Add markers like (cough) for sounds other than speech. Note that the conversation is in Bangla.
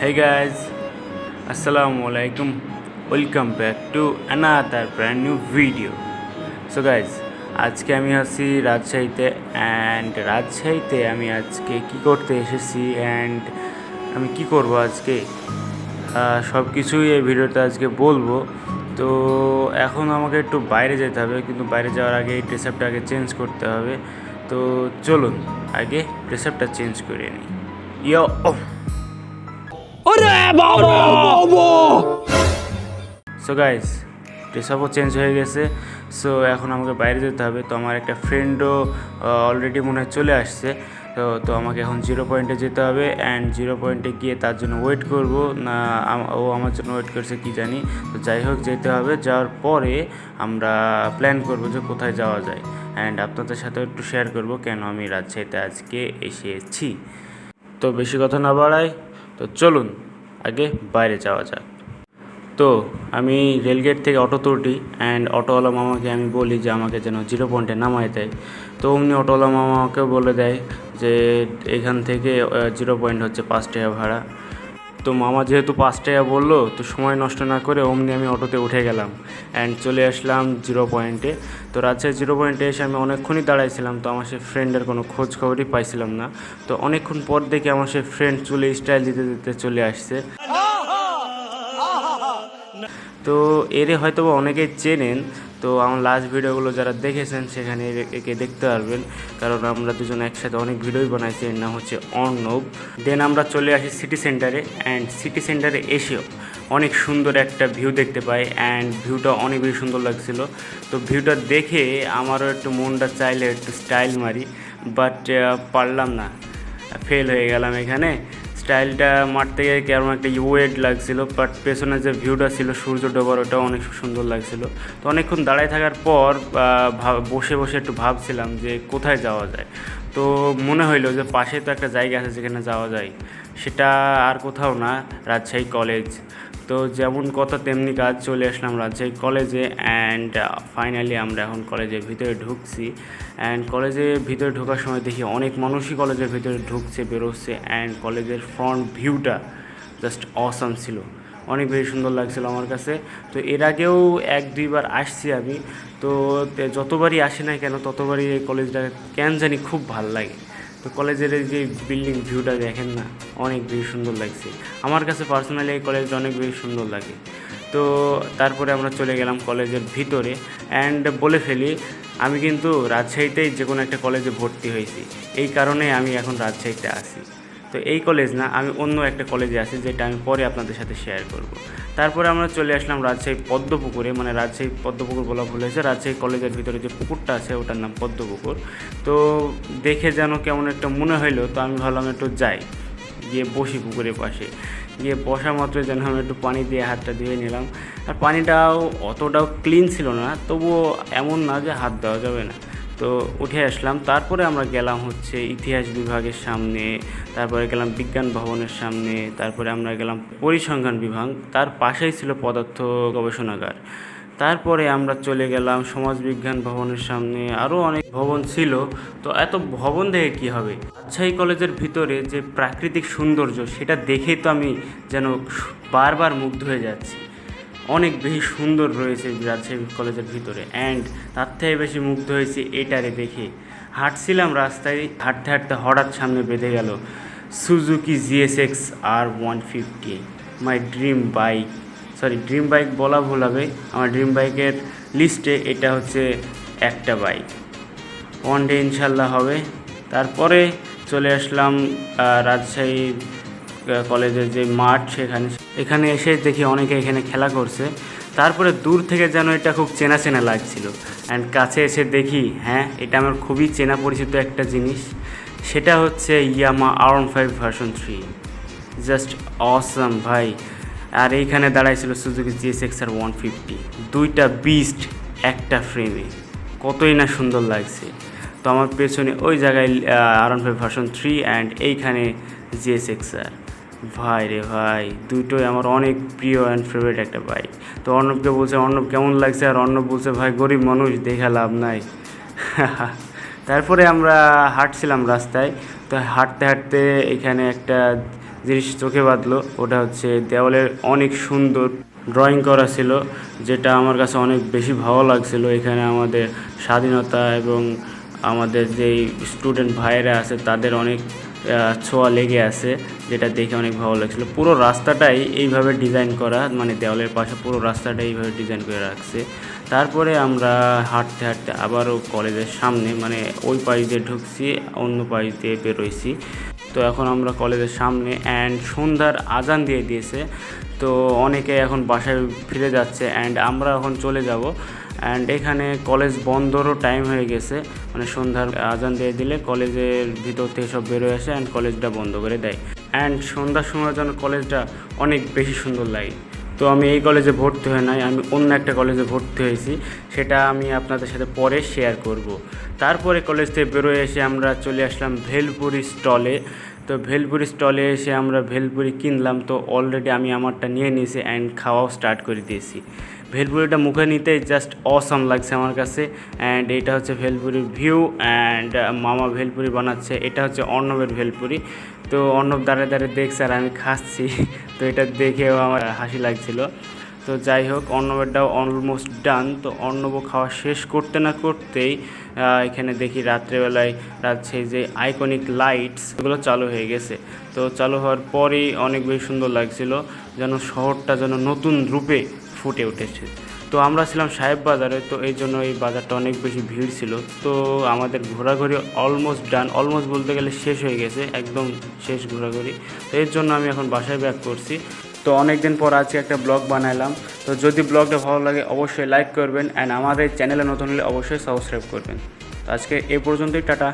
Hey guys, Assalamu alaikum. Welcome back to another brand new video. So guys, আজকে আমি আছি রাজশাহীতে অ্যান্ড রাজশাহীতে আমি আজকে কি করতে এসেছি অ্যান্ড আমি কি করব আজকে? সব কিছুই এই ভিডিওতে আজকে বলব। তো এখন আমাকে একটু বাইরে যেতে হবে কিন্তু বাইরে যাওয়ার আগে এই ড্রেসআপটা আগে চেঞ্জ করতে হবে। তো চলুন আগে ড্রেসআপটা চেঞ্জ করে নিই। ইয়ো সো গাইস ড্রেসআপও চেঞ্জ হয়ে গেছে। সো এখন আমাকে বাইরে যেতে হবে। তো আমার একটা ফ্রেন্ডও অলরেডি মনে হয় চলে আসছে। তো তো আমাকে এখন জিরো পয়েন্টে যেতে হবে অ্যান্ড জিরো পয়েন্টে গিয়ে তার জন্য ওয়েট করব। না ও আমার জন্য ওয়েট করছে কি জানি। তো যাই হোক যেতে হবে। যাওয়ার পরে আমরা প্ল্যান করব যে কোথায় যাওয়া যায়। অ্যান্ড আপনাদের সাথে একটু শেয়ার করব কেন আমি রাজশাহীতে আজকে এসেছি। তো বেশি কথা না বাড়াই তো চলুন। আগে বাইরে যাওয়া যাক। তো আমি রেলগেট থেকে অটো তুলি অ্যান্ড অটোওয়ালা মামাকে আমি বলি যে আমাকে যেন জিরো পয়েন্টে নামায় দেয়। তো অমনি অটোওয়ালা মামাকে বলে দেয় যে এখান থেকে জিরো পয়েন্ট হচ্ছে পাঁচ টাকা ভাড়া। তো মামা যেহেতু পাঁচটায় বলল, তো সময় নষ্ট না করে অমনি আমি অটোতে উঠে গেলাম অ্যান্ড চলে আসলাম জিরো পয়েন্টে তো রাজশাহী জিরো পয়েন্টে এসে আমি অনেকক্ষণই দাঁড়াইছিলাম, তো আমার সে ফ্রেন্ডের কোনো খোঁজ খবরই পাইছিলাম না। তো অনেকক্ষণ পর দেখে আমার সে ফ্রেন্ড চলে স্টাইল দিতে দিতে চলে আসছে। তো এরে হয়তো অনেকেই চেনেন, তো আমার লাস্ট ভিডিওগুলো যারা দেখেছেন সেখানে একে দেখতে পারবেন। কারণ আমরা দুজন একসাথে অনেক ভিডিওই বানাইছি, এর নাম হচ্ছে অর্ণব। দেন আমরা চলে আসি সিটি সেন্টারে অ্যান্ড সিটি সেন্টারে এসেও অনেক সুন্দর একটা ভিউ দেখতে পাই অ্যান্ড ভিউটা অনেক বেশি সুন্দর লাগছিল। তো ভিউটা দেখে আমারও একটু মনটা চাইলে একটু স্টাইল মারি বাট পারলাম না। ফেল হয়ে গেলাম এখানে। স্টাইলটা মারতে গিয়ে কেমন একটা ওয়েট লাগছিল বাট পেছনে যে ভিউটা ছিল, সূর্য ডোবার, ওটাও অনেক সুন্দর লাগছিল। তো অনেকক্ষণ দাঁড়ায় থাকার পর বসে বসে একটু ভাবছিলাম যে কোথায় যাওয়া যায়। তো মনে হইল যে পাশে তো একটা জায়গা আছে যেখানে যাওয়া যায়। সেটা আর কোথাও না, রাজশাহী কলেজ তো যেমন কথা, তেমনি কাজ চলে আসলাম রাজশাহী কলেজে অ্যান্ড ফাইনালি আমরা এখন কলেজের ভিতরে ঢুকছি অ্যান্ড কলেজের ভিতরে ঢোকার সময় দেখি অনেক মানুষই কলেজের ভিতরে ঢুকছে, বেরোচ্ছে অ্যান্ড কলেজের ফ্রন্ট ভিউটা জাস্ট অসাম ছিল। অনেক বেশি সুন্দর লাগছিল আমার কাছে। তো এর আগেও এক, দুইবার আসছি আমি। তো যতবারই আসি না কেন ততবারই এই কলেজটা কেন জানি খুব ভালো লাগে। তো কলেজের এই যে বিল্ডিং ভিউটা দেখেন না, অনেক বেশি সুন্দর লাগছে। আমার কাছে পার্সোনালি এই কলেজটা অনেক বেশি সুন্দর লাগে। তো তারপরে আমরা চলে গেলাম কলেজের ভিতরে অ্যান্ড বলে ফেলি, আমি কিন্তু রাজশাহীতেই যে কোনো একটা কলেজে ভর্তি হয়েছি। এই কারণে আমি এখন রাজশাহীতে আসি তো এই কলেজ না, আমি অন্য একটা কলেজে আছি, যেটা আমি পরে আপনাদের সাথে শেয়ার করব। তারপরে আমরা চলে আসলাম রাজশাহী পদ্মপুকুরে মানে রাজশাহী পদ্মপুকুর বলা ভুল হয়েছে। রাজশাহী কলেজের ভিতরে যে পুকুরটা আছে, ওটার নাম পদ্মপুকুর। তো দেখে যেন কেমন একটা মনে হইল, তো আমি ভাবলাম একটু যাই, গিয়ে বসি পুকুরের পাশে। গিয়ে বসা মাত্র যেন আমি একটু পানি দিয়ে হাতটা ধুয়ে নিলাম। আর পানিটাও অতটাও ক্লিন ছিল না, তবুও এমন না যে হাত দেওয়া যাবে না। তো উঠে আসলাম। তারপরে আমরা গেলাম হচ্ছে ইতিহাস বিভাগের সামনে, তারপরে গেলাম বিজ্ঞান ভবনের সামনে, তারপরে আমরা গেলাম পরিসংখ্যান বিভাগ। তার পাশেই ছিল পদার্থ গবেষণাগার। তারপরে আমরা চলে গেলাম সমাজবিজ্ঞান ভবনের সামনে। আরও অনেক ভবন ছিল। তো এত ভবন দেখে কী হবে? রাজশাহী কলেজের ভিতরে যে প্রাকৃতিক সৌন্দর্য, সেটা দেখেই তো আমি যেন বারবার মুগ্ধ হয়ে যাচ্ছি। অনেক বেশি সুন্দর রয়েছে রাজশাহী কলেজের ভিতরে। অ্যান্ড তার থেকে বেশি মুগ্ধ হয়েছি এটারে দেখে। হাঁটছিলাম রাস্তায়, হাঁটতে হাঁটতে হঠাৎ সামনে বেঁধে গেল Suzuki GSX R one fifty my dream bike sorry dream bike বলা ভুল হবে। আমার ড্রিম বাইকের লিস্টে এটা হচ্ছে একটা বাইক ওয়ান ডে ইনশাল্লাহ হবে। তারপরে চলে আসলাম রাজশাহী কলেজের যে মাঠ সেখানে। এখানে এসে দেখি অনেকে এখানে খেলা করছে। তারপরে দূর থেকে যেন এটা খুব চেনা চেনা লাগছিল। অ্যান্ড কাছে এসে দেখি হ্যাঁ এটা আমার খুবই চেনা পরিচিত একটা জিনিস। সেটা হচ্ছে Yamaha R five version three. Just awesome ভাই। আর এইখানে দাঁড়াইছিল Suzuki GSX R one fifty. দুইটা বিস্ট একটা ফ্রেমে কতই না সুন্দর লাগছে। তো আমার পেছনে ওই জায়গায় R one five version three and এইখানে জিএসএক্স আর। ভাই রে ভাই, দুটোই আমার অনেক প্রিয় অ্যান্ড ফেভারিট একটা বাইক তো অর্ণবকে বলছে, অর্ণব, কেমন লাগছে? আর অর্ণব বলছে, ভাই, গরিব মানুষ, দেখা লাভ নাই। (laughs) তারপরে আমরা হাঁটছিলাম রাস্তায়। তো হাঁটতে হাঁটতে এখানে একটা জিনিস চোখে বাঁধলো, ওটা হচ্ছে দেওয়ালের অনেক সুন্দর ড্রয়িং করা ছিল, যেটা আমার কাছে অনেক বেশি ভালো লাগছিল এখানে আমাদের স্বাধীনতা এবং আমাদের যেই স্টুডেন্ট ভাইয়েরা আছে, তাদের অনেক ছোঁয়া লেগে আছে, যেটা দেখে অনেক ভালো লাগছিল। পুরো রাস্তাটাই এইভাবে ডিজাইন করা মানে দেওয়ালের পাশে পুরো রাস্তাটা এইভাবে ডিজাইন করে রাখছে। তারপরে আমরা হাঁটতে হাঁটতে আবারও কলেজের সামনে মানে ওই পাশ দিয়ে ঢুকছি, অন্য পাশ দিয়ে বেরোইছি তো এখন আমরা কলেজের সামনে অ্যান্ড সন্ধ্যার আজান দিয়ে দিয়েছে। তো অনেকে এখন বাসায় ফিরে যাচ্ছে অ্যান্ড আমরা এখন চলে যাব। অ্যান্ড এখানে কলেজ বন্ধরও টাইম হয়ে গেছে। মানে সন্ধ্যার আজান দিয়ে দিলে কলেজের ভিতর থেকে সব বেরোয় আসে অ্যান্ড কলেজটা বন্ধ করে দেয়। অ্যান্ড সন্ধ্যার সময় যেন কলেজটা অনেক বেশি সুন্দর লাগে। তো আমি এই কলেজে ভর্তি হয়ে নাই, আমি অন্য একটা কলেজে ভর্তি হয়েছি, সেটা আমি আপনাদের সাথে পরে শেয়ার করব। তারপরে কলেজ থেকে বেরোয় এসে আমরা চলে আসলাম ভেলপুরি স্টলে তো ভেলপুরি স্টলে এসে আমরা ভেলপুরি কিনলাম, তো অলরেডি আমি আমারটা নিয়ে নিয়েছি অ্যান্ড খাওয়াও স্টার্ট করে দিয়েছি। ভেলপুরিটা মুখে নিতে জাস্ট অসম লাগছে আমার কাছে অ্যান্ড এটা হচ্ছে ভেলপুরির ভিউ অ্যান্ড মামা ভেলপুরি বানাচ্ছে, এটা হচ্ছে অর্ণবের ভেলপুরি। তো অর্ণব দাঁড়িয়ে দাঁড়িয়ে দেখছে আর আমি খাচ্ছি। তো এটা দেখেও আমার হাসি লাগছিল। তো যাই হোক অন্নবেরটাও অলমোস্ট ডান তো অন্নব খাওয়া শেষ করতে না করতেই এখানে দেখি রাত্রেবেলায় রাত্রে যে আইকনিক লাইটস এগুলো চালু হয়ে গেছে। তো চালু হওয়ার পরেই অনেক বেশি সুন্দর লাগছিল, যেন শহরটা যেন নতুন রূপে ফুটে উঠেছে। তো আমরা ছিলাম সাহেব বাজারে, তো এই জন্য এই বাজারটা অনেক বেশি ভিড় ছিল। তো আমাদের ঘোরাঘুরি অলমোস্ট ডান অলমোস্ট বলতে গেলে শেষ হয়ে গেছে, একদম শেষ ঘোরাঘুরি। তো এর জন্য আমি এখন বাসায় ব্যাক করছি। তো অনেক দিন পর আজকে একটা ব্লগ বানাইলাম। তো যদি ব্লগটা ভালো লাগে অবশ্যই লাইক করবেন অ্যান্ড আমাদের চ্যানেলে নতুন হলে অবশ্যই সাবস্ক্রাইব করবেন। তো আজকে এ পর্যন্তই, টাটা।